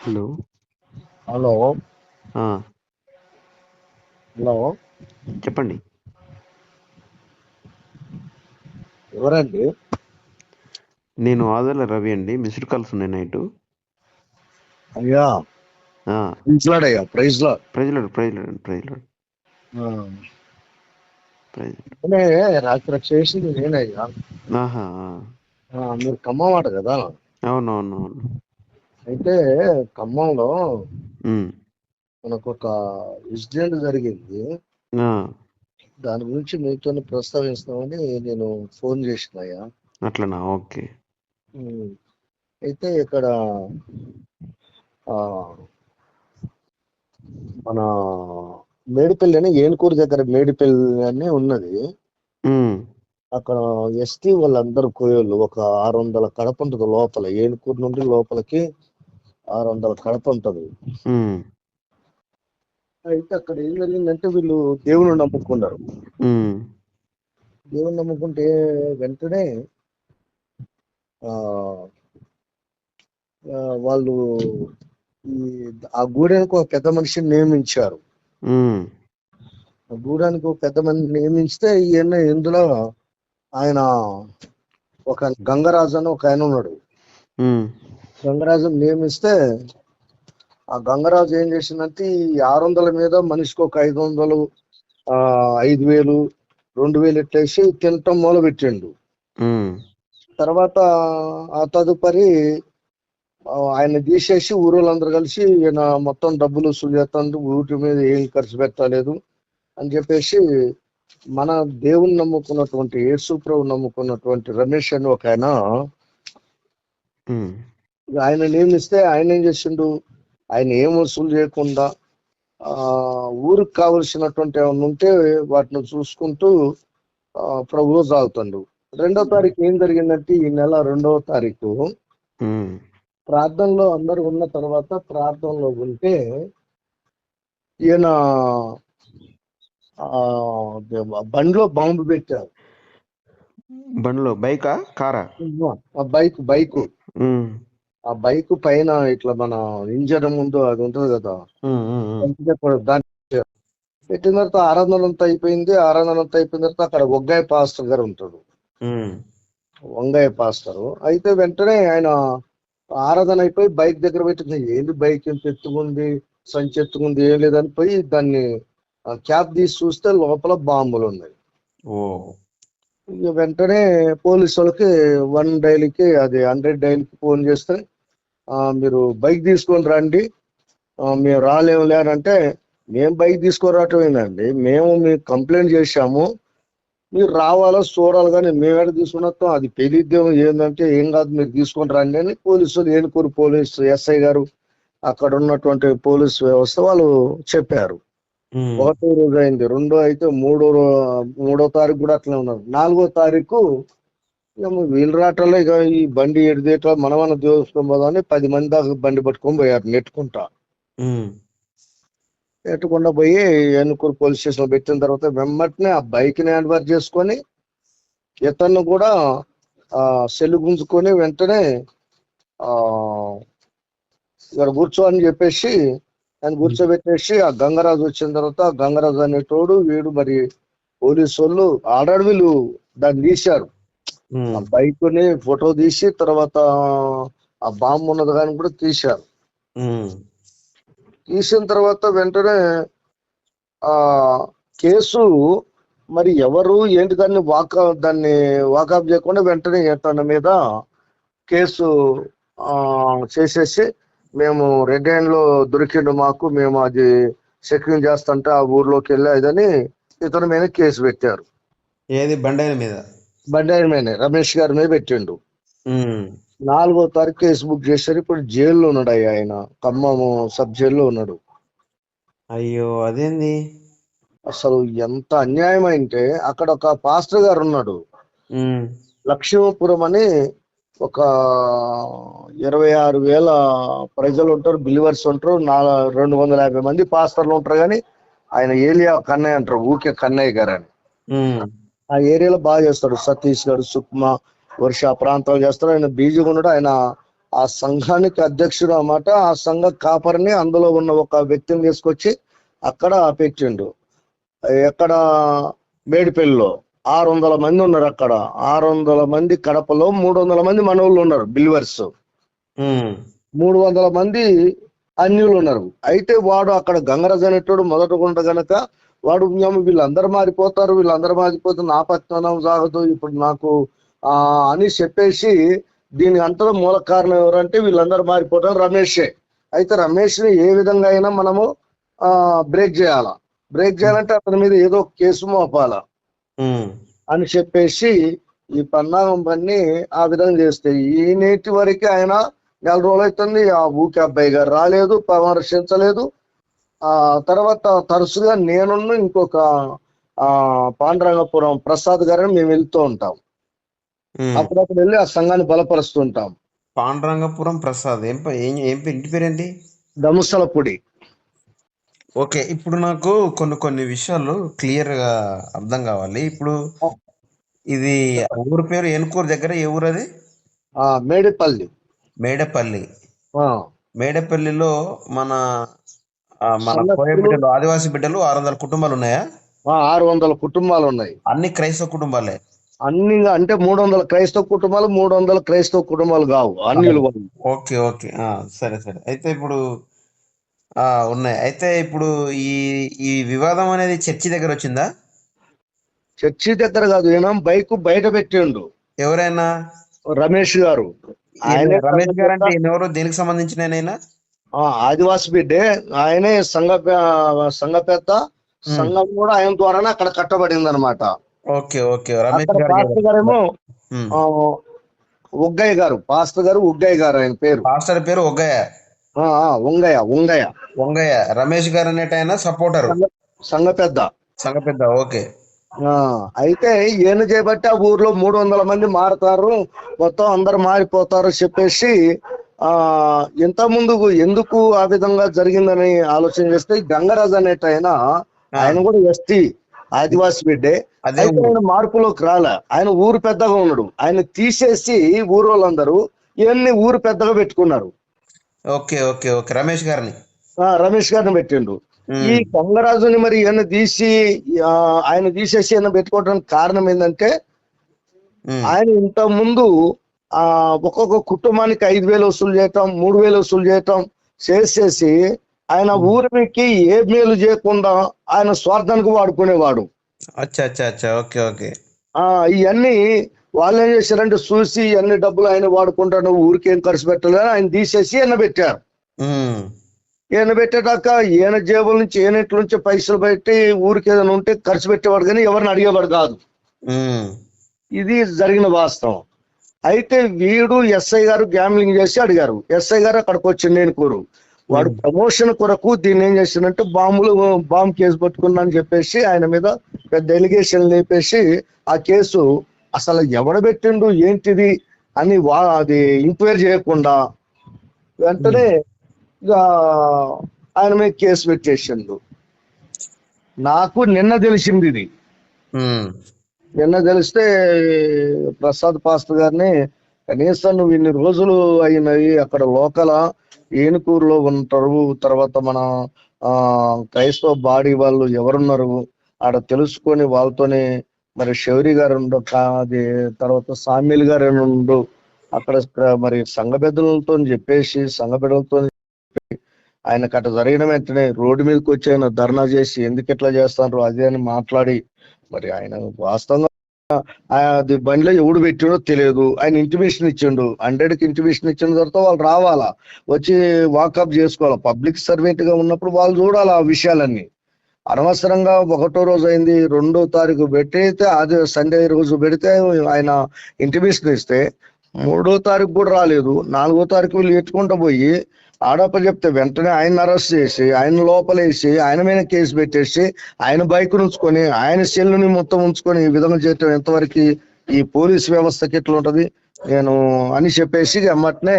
Hello. Hello. Hello. చెప్పండి. ఎవరండి? నేను ఆదర్ల రవి అండి. మిస్డ్ కాల్స్ ఉన్నాయి నైట్. అయ్యా. ప్రైజ్ లాడ్ అయ్యా. Praise Lord. Praise Lord praise Lord praise Lord. రాత్రి చేసింది నేనయ్యా మీరు ఖమ్మం కదా. అవును అవును అవును అయితే ఖమ్మంలో మనకు ఒక ఇన్సిడెంట్ జరిగింది. దాని గురించి మీతో ప్రస్తావిస్తామని నేను ఫోన్ చేసినయ్యా అట్లనా? ఓకే. అయితే ఇక్కడ ఆ, మన మేడిపల్లి అని ఏనుకూరు దగ్గర మేడిపల్లి అని ఉన్నది. అక్కడ ఎస్టీ వాళ్ళందరూ కోయోళ్ళు ఒక ఆరు వందల కడప ఉంటుంది లోపల ఏనుకూరు నుండి లోపలికి ఆరు వందల కడప ఉంటది. అయితే అక్కడ ఏం జరిగిందంటే వీళ్ళు దేవుని నమ్ముకున్నారు. దేవుని నమ్ముకుంటే వెంటనే ఆ వాళ్ళు ఈ ఆ గూడానికి ఒక పెద్ద మనిషిని నియమించారు. గూడానికి ఒక పెద్ద మనిషిని నియమిస్తే ఈయన ఇందులో ఆయన ఒక గంగరాజు అని ఒక ఆయన ఉన్నాడు. గంగరాజుని నియమిస్తే ఆ గంగరాజు ఏం చేసిందంటే ఈ ఆరు వందల మీద మనిషికి ఒక ఐదు వందలు ఆ ఐదు వేలు రెండు వేలు ఎట్టేసి తినటం మొదలు పెట్టిండు తర్వాత ఆ తదుపరి ఆయన తీసేసి ఊరోళ్ళందరూ కలిసి ఈయన మొత్తం డబ్బులు వసూలు చేస్తాడు ఊటి మీద ఏం ఖర్చు పెట్టలేదు అని చెప్పేసి మన దేవుని నమ్ముకున్నటువంటి యేసు ప్రభు నమ్ముకున్నటువంటి రమేష్ అని ఒక ఆయన ఆయన నియమిస్తే ఆయన ఏం చేసిండు? ఆయన ఏం వసూలు చేయకుండా ఆ ఊరికి కావలసినటువంటి ఏమన్నా ఉంటే వాటిని చూసుకుంటూ ఆ ప్రభులో సాగుతుండు. రెండో తారీఖు ఏం జరిగిందంటే ఈ నెల రెండవ తారీఖు ప్రార్థనలో అందరు ఉన్న తర్వాత ప్రార్థనలో ఉంటే ఈయన ఆ బండిలో బాంబు పెట్టారు. బండ్లో బైకా? కారా? Bike bike. ఆ బైక్ పైన ఇట్లా మన ఇంజన్ ముందు అది ఉంటుంది కదా దాన్ని పెట్టిన తర్వాత ఆరాధన అంతా అయిపోయింది. ఆరాధన అంతా అయిపోయిన తర్వాత అక్కడ ఒగ్గాయి పాస్టర్ గారు ఉంటాడు. వంగాయ పాస్టర్. అయితే వెంటనే ఆయన ఆరాధన అయిపోయి బైక్ దగ్గర పెట్టింది. ఏంది బైక్ ఎంత ఎత్తుకుంది సంచి ఎత్తుకుంది ఏం లేదని పోయి దాన్ని క్యాప్ తీసి చూస్తే లోపల బాంబులు ఉన్నాయి. ఇక వెంటనే పోలీసు వాళ్ళకి వన్ డైలీకి అది హండ్రెడ్ డైలీకి ఫోన్ చేస్తే ఆ, మీరు బైక్ తీసుకొని రండి. మేము రాలేము లేనంటే మేము బైక్ తీసుకురావటం ఏందండి మేము మీకు కంప్లైంట్ చేశాము. మీరు రావాలా చూడాలి కానీ మేము ఎక్కడ తీసుకున్నట్టు అది తెలియద్దేమో ఏంటంటే ఏం కాదు మీరు తీసుకొని రండి అని పోలీసులు ఏనుకూరు పోలీసు ఎస్ఐ గారు అక్కడ ఉన్నటువంటి పోలీస్ వ్యవస్థ వాళ్ళు చెప్పారు. ఒకటో రోజు అయింది. రెండో అయితే మూడో రో- మూడో తారీఖు కూడా అట్లే ఉన్నారు. నాలుగో తారీఖు వీళ్ళు రావటంలో ఇక ఈ బండి ఎడిదేట మనమన్న దోసుకొని పోదామని పది మంది దాకా బండి పట్టుకొని పోయారు నెట్టుకుంటా. నెట్టకుండా పోయి ఎన్నుకూరు పోలీస్ స్టేషన్లో పెట్టిన తర్వాత వెంబటనే ఆ బైక్ని హ్యాండ్ చేసుకొని ఇతన్ని కూడా ఆ సెల్ గుంజుకొని వెంటనే ఆ ఇక్కడ కూర్చో అని చెప్పేసి ఆయన కూర్చోబెట్టేసి ఆ గంగరాజు వచ్చిన తర్వాత ఆ గంగరాజు అనేటోడు వీడు మరి పోలీసు వాళ్ళు ఆల్రెడీ వీళ్ళు దాన్ని తీశారు. బైక్ని ఫోటో తీసి తర్వాత ఆ బాంబు ఉన్నది కానీ కూడా తీశారు. తీసిన తర్వాత వెంటనే ఆ కేసు మరి ఎవరు ఏంటి దాన్ని వాక దాన్ని వాకప్ చేయకుండా వెంటనే తన మీద కేసు ఆ చేసేసి మేము రెడ్ హ్యాండ్లో దొరికిండు మాకు మేము అది సెక్యూరింగ్ చేస్తుంటే ఆ ఊర్లోకి వెళ్ళి అదని ఇతని మీద కేసు పెట్టారు. ఏది? బండైన మీద? బండి ఆయన మీద రమేష్ గారి మీద పెట్టిండు. నాలుగో తారీఖు కేసు బుక్ చేశారు ఇప్పుడు జైల్లో ఉన్నాడు అయ్యా ఆయన ఖమ్మం సబ్ జైల్లో ఉన్నాడు. అయ్యో అదేంది? అసలు ఎంత అన్యాయం అంటే అక్కడ ఒక పాస్టర్ గారు ఉన్నాడు. లక్ష్మీపురం అని ఒక ఇరవై ఆరు వేల ప్రజలు ఉంటారు బిలివర్స్ ఉంటారు నా రెండు వందల యాభై మంది పాస్టర్లు ఉంటారు కానీ ఆయన ఏలియా కన్నయ్య అంటారు ఊకే కన్నయ్య గారు అని ఆ ఏరియాలో బాగా చేస్తాడు సతీష్ గారు సుక్మా వర్ష ప్రాంతాలు చేస్తారు. ఆయన బీజీ ఉన్నాడు ఆయన ఆ సంఘానికి అధ్యక్షుడు అన్నమాట. ఆ సంఘ కాపరిని అందులో ఉన్న ఒక వ్యక్తిని తీసుకొచ్చి అక్కడ పెట్టిండు ఎక్కడ మేడిపల్లిలో. ఆరు వందల మంది ఉన్నారు అక్కడ. ఆరు వందల మంది కడపలో మూడు వందల మంది మనవులు ఉన్నారు బిల్వర్స్. మూడు వందల మంది అన్యులు ఉన్నారు. అయితే వాడు అక్కడ గంగరాజు అనేటోడు మొదట ఉండ గనక వాడు "ఏమో వీళ్ళందరూ మారిపోతారు వీళ్ళందరూ మారిపోతే నా పత్నం సాగదు. ఇప్పుడు నాకు ఆ అని చెప్పేసి దీని అంతలో మూల కారణం ఎవరంటే వీళ్ళందరూ మారిపోవడం రమేషే. అయితే రమేష్ని ఏ విధంగా అయినా మనము ఆ బ్రేక్ చేయాలా. బ్రేక్ చేయాలంటే అతని మీద ఏదో కేసు మోపాలా. అని చెప్పేసి ఈ పన్నాగం పన్ని ఆ విధంగా చేస్తే ఈ నేటి వరకు ఆయన నెల రోజులు అవుతుంది. ఆ ఊకి అబ్బాయి గారు రాలేదు పరామర్శించలేదు. ఆ తర్వాత తరచుగా నేనున్న ఇంకొక ఆ పాండురంగపురం ప్రసాద్ గారిని మేము వెళ్తూ ఉంటాం. అప్పుడప్పుడు వెళ్ళి ఆ సంఘాన్ని బలపరుస్తుంటాం పాండురంగపురం ప్రసాద్ ఏం ఏం ఇంటి పేరేంటి? దముసలపూడి ఓకే ఇప్పుడు నాకు కొన్ని కొన్ని విషయాలు క్లియర్గా అర్థం కావాలి. ఇప్పుడు ఇది ఆ ఊరు పేరు ఏనుకూరు దగ్గర ఏ ఊరు అది? ఆ మేడిపల్లి. మేడపల్లి. ఆ. మేడపల్లిలో మన మన బిడ్డలు ఆదివాసీ బిడ్డలు ఆరు వందల కుటుంబాలు ఉన్నాయా? ఆ, ఆరు వందల కుటుంబాలు ఉన్నాయి. అన్ని క్రైస్తవ కుటుంబాలే. అన్ని అంటే మూడు వందల క్రైస్తవ కుటుంబాలు మూడు వందల క్రైస్తవ కుటుంబాలు కావు. అన్యులు వాళ్ళు ఓకే ఓకే. ఆ, సరే సరే. అయితే ఇప్పుడు ఆ ఉన్నాయి. అయితే ఇప్పుడు ఈ ఈ వివాదం అనేది చర్చి దగ్గర వచ్చిందా? చర్చి దగ్గర కాదు. ఈయన బైక్ బయట పెట్టిండు. ఎవరైనా? రమేష్ గారు. ఈయన ఆయనే రమేష్ గారు అంటే ఎవరు దేనికి సంబంధించిన? ఆ, ఆదివాసి బిడ్డే. ఆయనే సంఘ పె- సంఘ పెద్ద. సంఘం కూడా ఆయన ద్వారానే అక్కడ కట్టబడింది అనమాట ఓకే ఓకే. రమేష్ అక్కడ గారు పాస్టర్ గారేమో ఉగ్గయ్య గారు. పాస్టర్ గారు ఉగ్గయ్య గారు ఆయన పేరు. పాస్టర్ పేరు ఒగ్గయ్య ఉంగయ్య ఉంగయ్య వంగయ్య రమేష్ గారు అనేట ఆయన సపోర్టర్. సంఘ పెద్ద. సంఘ పెద్ద ఓకే. ఆ, అయితే ఈయన చేయబట్టి ఆ ఊర్లో మూడు వందల మంది మారుతారు మొత్తం అందరు మారిపోతారు చెప్పేసి ఆ ఇంత ముందు ఎందుకు ఆ విధంగా జరిగిందని ఆలోచన చేస్తే గంగరాజు అనేట ఆయన ఆయన కూడా ఎస్టీ ఆదివాసి బిడ్డే. అయితే ఆయన మార్పులోకి రాలే. ఆయన ఊరు పెద్దగా ఉన్నాడు. ఆయన తీసేసి ఊరు వాళ్ళందరూ ఇవన్నీ ఊరు పెద్దగా పెట్టుకున్నారు. Okay okay okay. రమేష్ గారిని. ఆ రమేష్ గారిని పెట్టిండు. ఈ గంగరాజుని మరి ఈయన తీసి ఆయన తీసేసి ఈయన పెట్టుకోవడానికి కారణం ఏంటంటే. ఆయన ఇంత ముందు ఆ ఒక్కొక్క కుటుంబానికి ఐదు వేలు వసూలు చేయటం మూడు వేలు వసూలు చేయటం చేసేసి ఆయన ఊరికి ఏ మేలు చేయకుండా ఆయన స్వార్థానికి వాడుకునేవాడు. అచ్చా అచ్చా అచ్చా. Okay okay. ఆ ఇవన్నీ వాళ్ళు ఏం చేశారంటే చూసి అన్ని డబ్బులు ఆయన వాడుకుంటాడు ఊరికి ఖర్చు పెట్టాలని ఆయన తీసేసి ఈయన పెట్టారు. ఈయన పెట్టేటాక ఈయన జేబుల నుంచి ఈయన ఇట్ల నుంచి పైసలు పెట్టి ఊరికి ఏదైనా ఉంటే ఖర్చు పెట్టేవాడు కానీ ఎవరిని అడిగేవాడు కాదు. ఇది జరిగిన వాస్తవం. అయితే వీడు ఎస్ఐ గారు గ్యామ్లింగ్ చేసి అడిగారు. ఎస్ఐ గారు అక్కడికి వచ్చి నేను కూరు. వాడు ప్రమోషన్ కొరకు దీన్ని ఏం చేసిందంటే బాంబులు బాంబు కేసు పట్టుకున్నా అని చెప్పేసి ఆయన మీద పెద్ద ఎలిగేషన్ లేపేసి ఆ కేసు అసలు ఎవడ పెట్టిండు ఏంటిది అని వా అది ఎంక్వైరీ చేయకుండా వెంటనే ఇక ఆయన మీద కేసు పెట్టేసిండు నాకు నిన్న తెలిసింది ఇది. నిన్న తెలిస్తే ప్రసాద్ పాస్టర్ గారిని కనీసం నువ్వు ఇన్ని రోజులు అయినవి అక్కడ లోకల ఏనుకూరులో ఉంటారు తర్వాత మన ఆ క్రైస్తవ బాడీ వాళ్ళు ఎవరున్నారు ఆడ తెలుసుకొని వాళ్ళతోనే మరి శౌరి గారు ఉండు అది తర్వాత సామ్యుల్ గారు ఉండు అక్కడ మరి సంఘ పెద్దలతో చెప్పేసి సంఘ పెద్దలతో ఆయనకు అట్లా జరిగిన వెంటనే రోడ్డు మీదకి వచ్చి ఆయన ధర్నా చేసి ఎందుకు ఇట్లా చేస్తారు అదే అని మాట్లాడి మరి ఆయన వాస్తవంగా అది బండిలో ఎవడు పెట్టిండో తెలియదు. ఆయన ఇంటిమేషన్ ఇచ్చిండు. హండ్రెడ్కి ఇంటిమేషన్ ఇచ్చిన తర్వాత వాళ్ళు రావాలా? వచ్చి వాకప్ చేసుకోవాలి? పబ్లిక్ సర్వెంట్గా ఉన్నప్పుడు వాళ్ళు చూడాలి ఆ విషయాలన్నీ? అనవసరంగా ఒకటో రోజు అయింది రెండో తారీఖు పెట్టితే అది సండే రోజు పెడితే ఆయన ఇంటిమేషన్ ఇస్తే మూడో తారీఖు కూడా రాలేదు. నాలుగో తారీఖు వీళ్ళు ఎత్తుకుంటూ పోయి ఆడప్ప చెప్తే వెంటనే ఆయన అరెస్ట్ చేసి ఆయన లోపలేసి ఆయన మీద కేసు పెట్టేసి ఆయన బైక్ ఉంచుకొని ఆయన సెల్లుని మొత్తం ఉంచుకొని ఈ విధంగా చేయటం ఎంతవరకు ఈ పోలీస్ వ్యవస్థకి ఎట్లా ఉంటది? నేను అని చెప్పేసి అమ్మటనే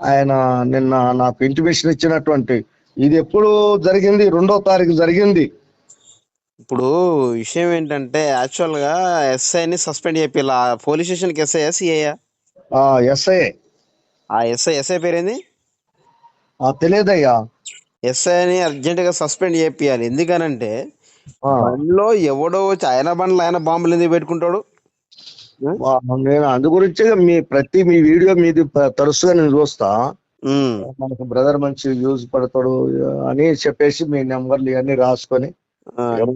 ఆయన నిన్న నాకు ఇంటిమేషన్ ఇచ్చినటువంటి ఇది ఎప్పుడు జరిగింది రెండో తారీఖు జరిగింది. ఇప్పుడు విషయం ఏంటంటే యాక్చువల్గా ఎస్ఐని సస్పెండ్ చేయాల పోలీస్ స్టేషన్కి ఎస్ఐ సిఐయా ఆ? ఎస్ఐ. ఆ ఎస్ఐ ఎస్ఐ పేరేంది? ఆ, తెలియదయ్యా ఎస్ఐని అర్జెంటుగా సస్పెండ్ చేపియాలి. ఎందుకనంటే బండిలో ఎవడో వచ్చి ఆయన బండ్లో ఆయన బాంబులు ఎందుకు పెట్టుకుంటాడు? నేను అందు గురించి మీ ప్రతి మీ వీడియో మీది తరచుగా నేను చూస్తా. మనకు బ్రదర్ మంచి యూజ్ పడతాడు అని చెప్పేసి మీ నెంబర్లు ఇవన్నీ రాసుకొని నేను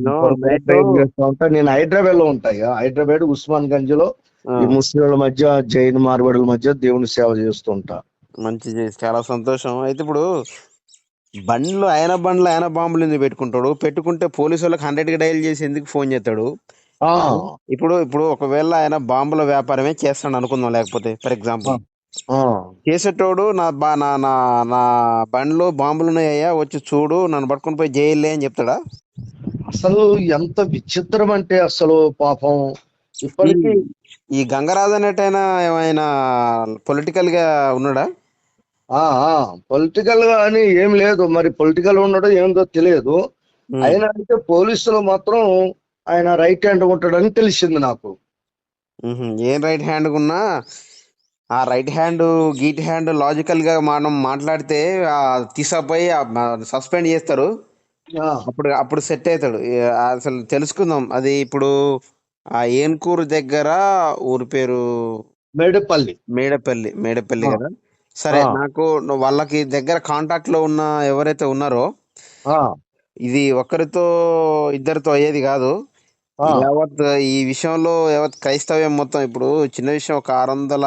ఉంటా. హైదరాబాద్లో ఉంటాయి హైదరాబాద్ ఉస్మాన్ గంజ్లో ఈ ముస్లింల మధ్య జైన్ మార్వాడుల మధ్య దేవుని సేవ చేస్తుంటా మంచిది చాలా సంతోషం. అయితే ఇప్పుడు బండ్లు ఆయన బండ్లు ఆయన బాంబులు ఎందుకు పెట్టుకుంటాడు? పెట్టుకుంటే పోలీసు వాళ్ళకి హండ్రెడ్కి డైల్ చేసి ఎందుకు ఫోన్ చేస్తాడు? ఇప్పుడు ఇప్పుడు ఒకవేళ ఆయన బాంబుల వ్యాపారమే చేస్తాడు అనుకుందాం లేకపోతే ఫర్ ఎగ్జాంపుల్ చేసేటోడు నా బా నా నా నా బండ్లో బాంబులు ఉన్నాయ్యా వచ్చి చూడు నన్ను పట్టుకొని పోయి జైల్లే అని చెప్తాడా? అసలు ఎంత విచిత్రం అంటే అసలు పాపం. ఇప్పటికీ ఈ గంగరాజు అనేటైనా ఏమైనా పొలిటికల్గా ఉన్నాడా పొలిటికల్గా అని ఏం లేదు. మరి పొలిటికల్ ఉండడం ఏందో తెలియదు. ఆయన అంటే పోలీసులు మాత్రం ఆయన రైట్ హ్యాండ్ ఉంటాడని తెలిసింది నాకు. ఏం రైట్ హ్యాండ్ ఉన్నా ఆ రైట్ హ్యాండ్ గీట్ హ్యాండ్ లాజికల్గా మనం మాట్లాడితే ఆ తీసుకుపోయి సస్పెండ్ చేస్తారు. అప్పుడు అప్పుడు సెట్ అవుతాడు. అసలు తెలుసుకుందాం. అది ఇప్పుడు ఆ ఏన్కూరు దగ్గర ఊరి పేరు? మేడపల్లి. మేడపల్లి మేడపల్లి. కదా? సరే. నాకు వాళ్ళకి దగ్గర కాంటాక్ట్లో ఉన్న ఎవరైతే ఉన్నారో ఇది ఒక్కరితో ఇద్దరితో అయ్యేది కాదు. ఆ, యావత్ ఈ విషయంలో యావత్ క్రైస్తవ్యం మొత్తం ఇప్పుడు చిన్న విషయం ఒక ఆరు వందల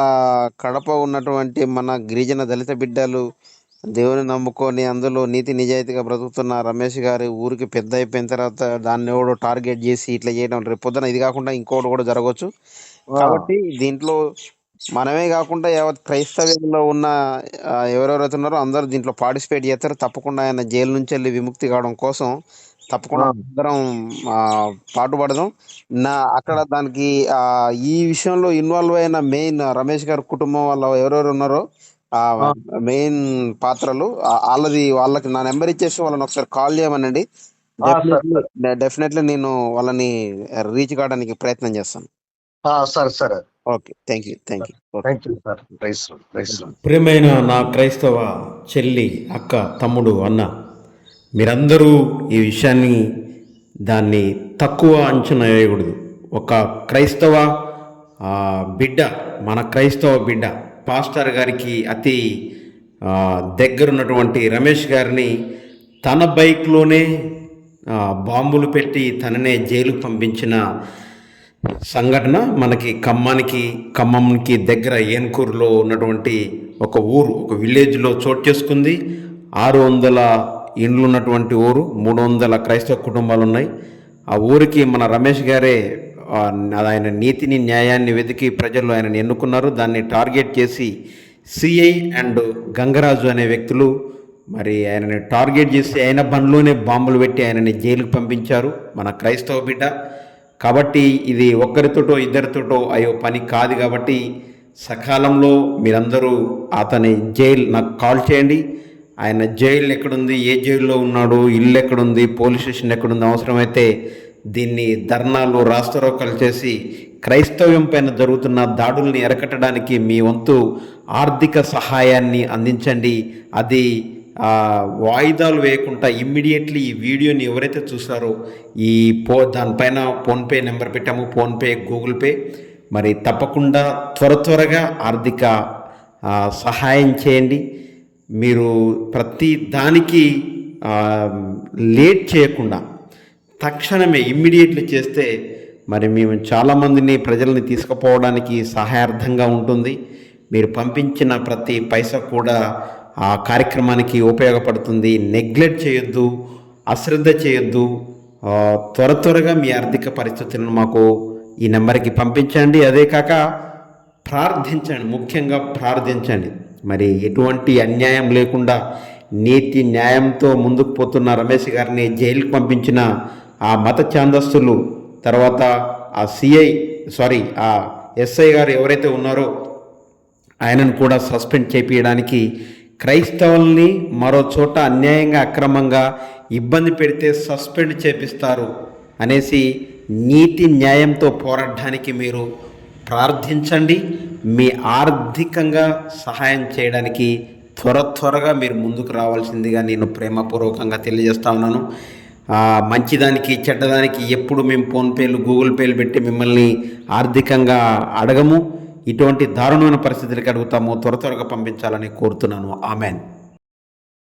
కడప ఉన్నటువంటి మన గిరిజన దళిత బిడ్డలు దేవుని నమ్ముకొని అందులో నీతి నిజాయితీగా బ్రతుకుతున్న రమేష్ గారి ఊరికి పెద్ద అయిపోయిన తర్వాత దాన్ని ఎవడో టార్గెట్ చేసి ఇట్లా చేయడం రేపు పొద్దున ఇది కాకుండా ఇంకోటి కూడా జరగవచ్చు. ఆ, కాబట్టి దీంట్లో మనమే కాకుండా యావత్ క్రైస్తవ్యంలో ఉన్న ఎవరెవరైతే ఉన్నారో అందరూ దీంట్లో పార్టిసిపేట్ చేస్తారు. తప్పకుండా ఆయన జైలు నుంచి వెళ్ళి విముక్తి కావడం కోసం తప్పకుండా ఆ. అందరం పాటుపడదాం నా అక్కడ దానికి ఆ ఈ విషయంలో ఇన్వాల్వ్ అయిన మెయిన్ రమేష్ గారి కుటుంబం వాళ్ళ ఎవరెవరు ఉన్నారో. మెయిన్ పాత్రలు వాళ్ళది వాళ్ళకి నా నెంబర్ ఇచ్చేసి వాళ్ళని ఒకసారి కాల్ చేయమనండి. డెఫినెట్లీ నేను వాళ్ళని రీచ్ కావడానికి ప్రయత్నం చేస్తాను. ఆ, సరే సరే. Okay thank you thank you okay thank you sir rice రైస్ ప్రియమైన నా క్రైస్తవ చెల్లి అక్క తమ్ముడు అన్న మీరందరూ ఈ విషయాన్ని దాన్ని తక్కువ అంచనా వేయకూడదు. ఒక క్రైస్తవ బిడ్డ మన క్రైస్తవ బిడ్డ పాస్టర్ గారికి అతి దగ్గరున్నటువంటి రమేష్ గారిని తన బైక్లోనే బాంబులు పెట్టి తననే జైలుకు పంపించిన సంఘటన మనకి ఖమ్మానికి ఖమ్మంకి దగ్గర ఏన్కూరులో ఉన్నటువంటి ఒక ఊరు ఒక విలేజ్లో చోటు చేసుకుంది. ఆరు వందల ఇండ్లు ఉన్నటువంటి ఊరు మూడు వందల క్రైస్తవ కుటుంబాలు ఉన్నాయి ఆ ఊరికి మన రమేష్ గారే ఆయన నీతిని న్యాయాన్ని వెతికి ప్రజలు ఆయనని ఎన్నుకున్నారు. దాన్ని టార్గెట్ చేసి సిఐ అండ్ గంగరాజు అనే వ్యక్తులు మరి ఆయనని టార్గెట్ చేసి ఆయన బండ్లోనే బాంబులు పెట్టి ఆయనని జైలుకు పంపించారు. మన క్రైస్తవ బిడ్డ. కాబట్టి ఇది ఒక్కరితోటో ఇద్దరితోటో అయ్యో పని కాదు కాబట్టి సకాలంలో మీరందరూ అతని జైలు నాకు కాల్ చేయండి. ఆయన జైలు ఎక్కడుంది ఏ జైల్లో ఉన్నాడు ఇల్లు ఎక్కడుంది పోలీస్ స్టేషన్ ఎక్కడుంది అవసరమైతే దీన్ని ధర్నాలు రాస్తారోకలు చేసి క్రైస్తవ్యం పైన జరుగుతున్న దాడుల్ని ఎరకట్టడానికి మీ వంతు ఆర్థిక సహాయాన్ని అందించండి. అది వాయిదాలు వేయకుండా ఇమ్మీడియట్లీ ఈ వీడియోని ఎవరైతే చూసారో ఈ పో దానిపైన ఫోన్పే నెంబర్ పెట్టాము ఫోన్పే గూగుల్ పే. మరి తప్పకుండా త్వర త్వరగా ఆర్థిక సహాయం చేయండి. మీరు ప్రతి దానికి లేట్ చేయకుండా తక్షణమే ఇమ్మీడియట్లీ చేస్తే మరి మేము చాలామందిని ప్రజల్ని తీసుకుపోవడానికి సహాయార్థంగా ఉంటుంది. మీరు పంపించిన ప్రతి పైసా కూడా ఆ కార్యక్రమానికి ఉపయోగపడుతుంది. నెగ్లెక్ట్ చేయొద్దు అశ్రద్ధ చేయొద్దు. త్వర త్వరగా మీ ఆర్థిక పరిస్థితులను మాకు ఈ నెంబర్కి పంపించండి. అదే కాక ప్రార్థించండి ముఖ్యంగా ప్రార్థించండి. మరి ఎటువంటి అన్యాయం లేకుండా నీతి న్యాయంతో ముందుకు పోతున్న రమేష్ గారిని జైలుకు పంపించిన ఆ మత ఛాందస్తులు తర్వాత ఆ సిఐ సారీ ఆ ఎస్ఐ గారు ఎవరైతే ఉన్నారో ఆయనను కూడా సస్పెండ్ చేపించడానికి క్రైస్తవుల్ని మరో చోట అన్యాయంగా అక్రమంగా ఇబ్బంది పెడితే సస్పెండ్ చేపిస్తారు అనేసి నీతి న్యాయంతో పోరాడడానికి మీరు ప్రార్థించండి. మీ ఆర్థికంగా సహాయం చేయడానికి త్వర త్వరగా మీరు ముందుకు రావాల్సిందిగా నేను ప్రేమపూర్వకంగా తెలియజేస్తా ఉన్నాను. మంచిదానికి చెడ్డదానికి ఎప్పుడు మేము ఫోన్పేలు గూగుల్ పేలు పెట్టి మిమ్మల్ని ఆర్థికంగా అడగము. ఇటువంటి దారుణమైన పరిస్థితులకి అడుగుతాము. త్వర త్వరగా పంపించాలని కోరుతున్నాను. ఆమెన్.